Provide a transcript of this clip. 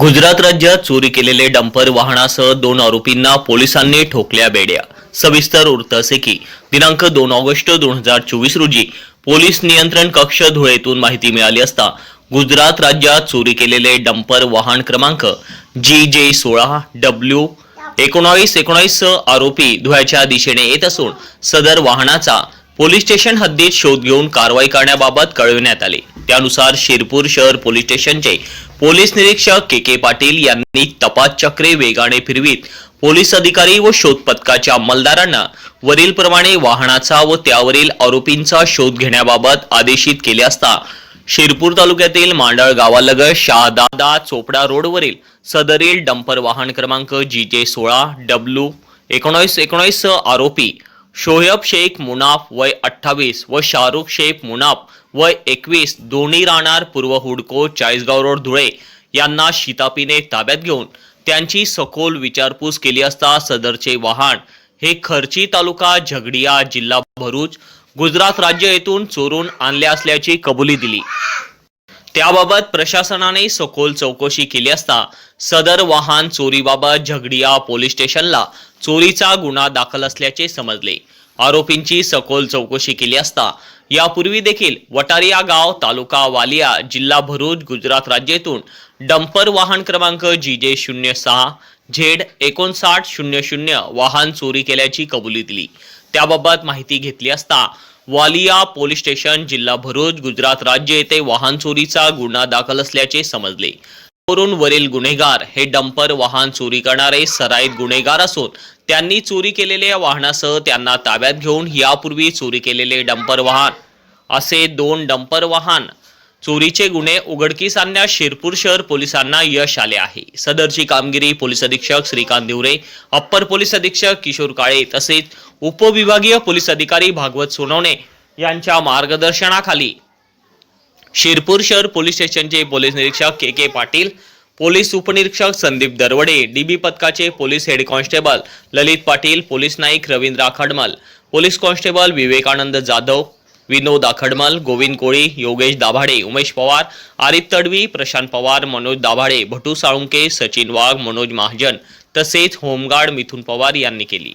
गुजरात राज्यात चोरी केलेले डंपर वाहनासह दोन आरोपींना पोलिसांनी ठोकल्या बेड्या. सविस्तर वृत्त असे की दिनांक दोन ऑगस्ट दोन हजार चोवीस रोजी पोलीस नियंत्रण कक्ष धुळेतून माहिती मिळाली असता गुजरात राज्यात चोरी केलेले डंपर वाहन क्रमांक जी जे सोळा डब्ल्यू एकोणावीस एकोणावीस आरोपी धुळ्याच्या दिशेने येत असून सदर वाहनाचा पोलीस स्टेशन हद्दीत शोध घेऊन कारवाई करण्याबाबत कळविण्यात आले. त्यानुसार शिरपूर शहर पोलीस स्टेशनचे पोलीस निरीक्षक के के पाटील यांनी तपास चक्रे वेगाने फिरवीत. पोलीस अधिकारी व शोध पथकाच्या अंमलदारांना वरीलप्रमाणे वाहनाचा व त्यावरील आरोपींचा शोध घेण्याबाबत आदेशित केले असता शिरपूर तालुक्यातील मांडळ गावालगत शहादादा चोपडा रोडवरील सदरील डंपर वाहन क्रमांक जी जे सोळा डब्ल्यू एकोणीस एकोणीस आरोपी शोएब शेख मुनाफ वय अठ्ठावीस व शाहरुख शेख मुनाफ वय एकवीस दोन्ही राहणार पूर्व हुडको चाळीसगाव रोड धुळे यांना शितापीने ताब्यात घेऊन त्यांची सखोल विचारपूस केली असता सदरचे वाहन हे खर्ची तालुका झगडिया जिल्हा भरूच गुजरात राज्य येथून चोरून आणले असल्याची कबुली दिली. त्याबाबत प्रशासनाने सखोल चौकशी केली असता सदर वाहन चोरीबाबत झगडिया पोलीस स्टेशनला चोरीचा गुन्हा दाखल असल्याचे समजले. आरोपींची सखोल चौकशी केली असता यापूर्वी देखील वटारिया गाव तालुका वालिया जिल्हा भरूच गुजरात राज्यातून डंपर वाहन क्रमांक जी जे शून्य सहा झेड एकोणसाठ शून्य शून्य वाहन चोरी केल्याची कबुली दिली. त्याबाबत माहिती घेतली असता वालिया पोलीस स्टेशन जिल्हा भरूच गुजरात राज्य येथे वाहन चोरीचा गुन्हा दाखल असल्याचे समजले. वरून वरील गुन्हेगार हे डंपर वाहन चोरी करणारे सराईत गुन्हेगार असून त्यांनी चोरी केलेल्या वाहनासह त्यांना ताब्यात घेऊन यापूर्वी चोरी केलेले डंपर वाहन. असे दोन डंपर वाहन चोरीचे गुन्हे उघडकीस आणण्यास शिरपूर शहर पोलिसांना यश आले आहे. सदरची कामगिरी पोलीस अधीक्षक श्रीकांत दिवरे अप्पर पोलीस अधीक्षक किशोर काळे तसेच उपविभागीय पोलीस अधिकारी भागवत सोनवणे यांच्या मार्गदर्शनाखाली शिरपूर शहर पोलीस स्टेशनचे पोलीस निरीक्षक के के पाटील पोलीस उपनिरीक्षक संदीप दरवडे डीबी पथकाचे police head constable Lalit Patil police naik Ravindra Akhadmal police constable Vivekanand Jadhav Vinod Akhadmal Govind Koli Yogesh Dabhade Umesh Pawar Arif Tadvi Prashant Pawar Manoj Dabhade Bhatu Salunke Sachin Wagh Manoj Mahajan तसेच home guard मिथुन पवार यांनी केली.